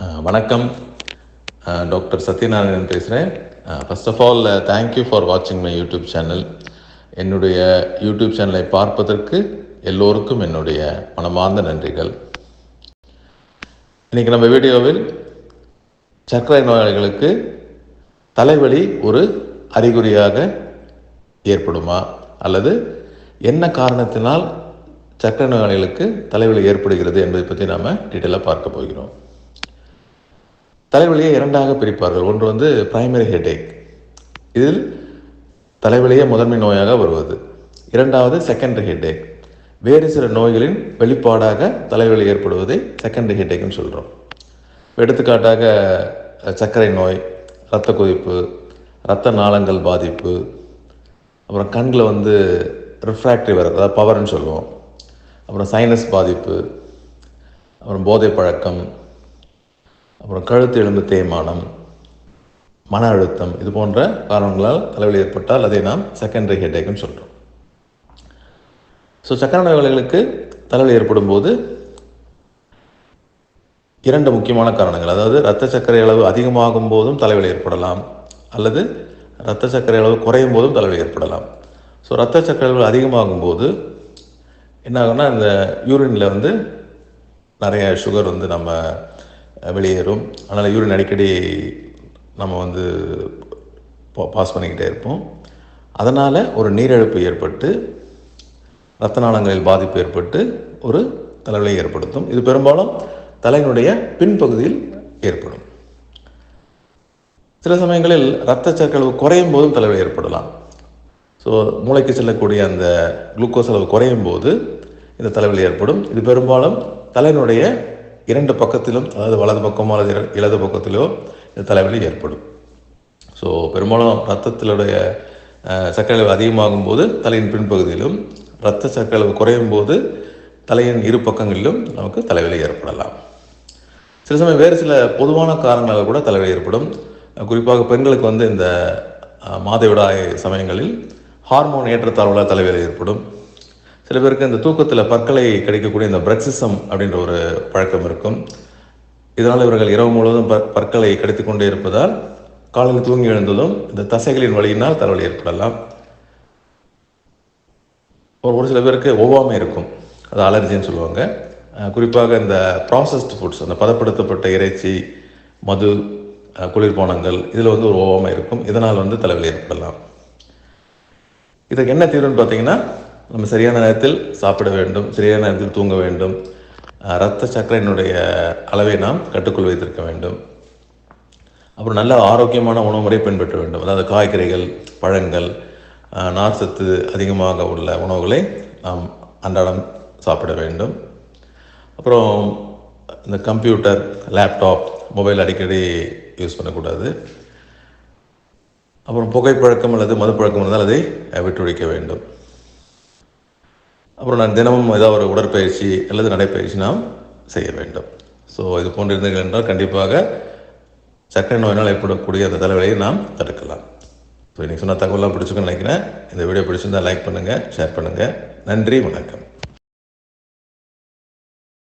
வணக்கம். டாக்டர் சத்யநாராயணன் பேசுகிறேன் first of all thank you for வாட்சிங் மை யூடியூப் சேனல் என்னுடைய யூடியூப் சேனலை பார்ப்பதற்கு எல்லோருக்கும் என்னுடைய மனமார்ந்த நன்றிகள். இன்றைக்கி நம்ம வீடியோவில் சர்க்கரை நோயாளிகளுக்கு தலைவலி ஒரு அறிகுறியாக ஏற்படுமா? அல்லது என்ன காரணத்தினால் சர்க்கரை நோயாளிகளுக்கு தலைவலி ஏற்படுகிறது என்பதை பற்றி நாம் டீட்டெயிலாக பார்க்க போகிறோம். தலைவலியை இரண்டாக பிரிப்பார்கள். ஒன்று வந்து பிரைமரி ஹெட்ஏக் இதில் தலைவலியே முதன்மை நோயாக வருவது. இரண்டாவது செகண்டரி ஹெட்டேக் வேறு சில நோய்களின் வெளிப்பாடாக தலைவலி ஏற்படுவதை செகண்டரி ஹெட்ஏக்னு சொல்கிறோம் எடுத்துக்காட்டாக சர்க்கரை நோய் இரத்த கொதிப்பு இரத்த நாளங்கள் பாதிப்பு அப்புறம் கண்களை வந்து ரிஃப்ராக்டிவ் வர அதாவது பவர்னு சொல்லுவோம். அப்புறம் சைனஸ் பாதிப்பு அப்புறம் போதை பழக்கம் அப்புறம் கழுத்து எலும்பு தேய்மானம் மன அழுத்தம் இது போன்ற காரணங்களால் தலைவலி ஏற்பட்டால் அதை நாம் செகண்டரி ஹெட்டேக்னு சொல்கிறோம் ஸோ சக்கர நோயாளிகளுக்கு தலைவலி ஏற்படும் போது இரண்டு முக்கியமான காரணங்கள். அதாவது இரத்த சர்க்கரை அளவு அதிகமாகும் போதும் தலைவலி ஏற்படலாம் அல்லது இரத்த சர்க்கரை அளவு குறையும் போதும் தலைவலி ஏற்படலாம். ஸோ இரத்த சர்க்கரை அளவு அதிகமாகும் போது என்ன ஆகும்னா இந்த யூரினில் வந்து நிறைய சுகர் வந்து நம்ம வெளியேறும். அதனால் யூரின் அடிக்கடி நம்ம வந்து பாஸ் பண்ணிக்கிட்டே இருப்போம். அதனால் ஒரு நீரிழப்பு ஏற்பட்டு இரத்த நாளங்களில் பாதிப்பு ஏற்பட்டு ஒரு தலைவலியை ஏற்படுத்தும். இது பெரும்பாலும் தலையினுடைய பின்பகுதியில் ஏற்படும். சில சமயங்களில் இரத்த சர்க்கரை குறையும் போதும் தலைவலி ஏற்படலாம். ஸோ மூளைக்கு செல்லக்கூடிய அந்த குளுக்கோஸ் அளவு குறையும் போது இந்த தலைவலி ஏற்படும். இது பெரும்பாலும் தலையினுடைய இரண்டு பக்கத்திலும் அதாவது வலது பக்கமோ அல்லது இடது பக்கத்திலோ இந்த தலைவலி ஏற்படும். ஸோ பெரும்பாலும் ரத்தத்திலுடைய அஹ், சர்க்கரை அளவு அதிகமாகும் போது தலையின் பின்பகுதியிலும் இரத்த சர்க்கரை அளவு குறையும் போது தலையின் இரு பக்கங்களிலும் நமக்கு தலைவலி ஏற்படலாம். சில சமயம் வேறு சில பொதுவான காரணங்களால் கூட தலைவலி ஏற்படும். குறிப்பாக பெண்களுக்கு வந்து இந்த மாதவிடாய் சமயங்களில் ஹார்மோன் ஏற்றத்தாழ்வுல தலைவலி ஏற்படும். சில பேருக்கு இந்த தூக்கத்தில் பற்களை கிடைக்கக்கூடிய இந்த பிரக்சிசம் அப்படின்ற ஒரு பழக்கம் இருக்கும். இதனால் இவர்கள் இரவு முழுவதும் பற் பற்களை கடித்து கொண்டே இருப்பதால் காலையில் தூங்கி எழுந்ததும் இந்த தசைகளின் வழியினால் தலைவலி ஏற்படலாம். ஒரு ஒரு சில பேருக்கு ஒவ்வாமை இருக்கும். அது அலர்ஜின்னு சொல்லுவாங்க. குறிப்பாக இந்த ப்ராசஸ்டு ஃபுட்ஸ் அந்த பதப்படுத்தப்பட்ட இறைச்சி மது குளிர்பானங்கள் இதில் வந்து ஒரு ஓவாமை இருக்கும். இதனால் வந்து தலைவலி ஏற்படலாம். இதுக்கு என்ன தீர்வுன்னு பார்த்தீங்கன்னா நம்ம சரியான நேரத்தில் சாப்பிட வேண்டும் சரியான நேரத்தில் தூங்க வேண்டும். ரத்த இரத்த சர்க்கரையினுடைய அளவை நாம் கட்டுக்குள் வைத்திருக்க வேண்டும். அப்புறம் நல்ல ஆரோக்கியமான உணவு முறை பின்பற்ற வேண்டும். அதாவது காய்கறிகள் பழங்கள் நார்ச்சத்து அதிகமாக உள்ள உணவுகளை நாம் அன்றாடம் சாப்பிட வேண்டும். அப்புறம் இந்த கம்ப்யூட்டர் லேப்டாப் மொபைல் அடிக்கடி யூஸ் பண்ணக்கூடாது. அப்புறம் புகைப்பழக்கம் அல்லது மதுப்பழக்கம் இருந்தால் அதை அஹ், வேண்டும். அப்புறம் நான் தினமும் ஏதாவது ஒரு உடற்பயிற்சி அல்லது நடைப்பயிற்சி நாம் செய்ய வேண்டும். ஸோ இது போன்று இருந்தீர்கள் என்றால் கண்டிப்பாக சர்க்கரை நோயினால் ஏற்படக்கூடிய அந்த தலைவலியை நாம் தடுக்கலாம். ஸோ இன்றைக்கி சொன்ன தகவலாம் பிடிச்சிருக்குன்னு நினைக்கிறேன். இந்த வீடியோ பிடிச்சிருந்தால் லைக் பண்ணுங்கள் ஷேர் பண்ணுங்கள் நன்றி வணக்கம்.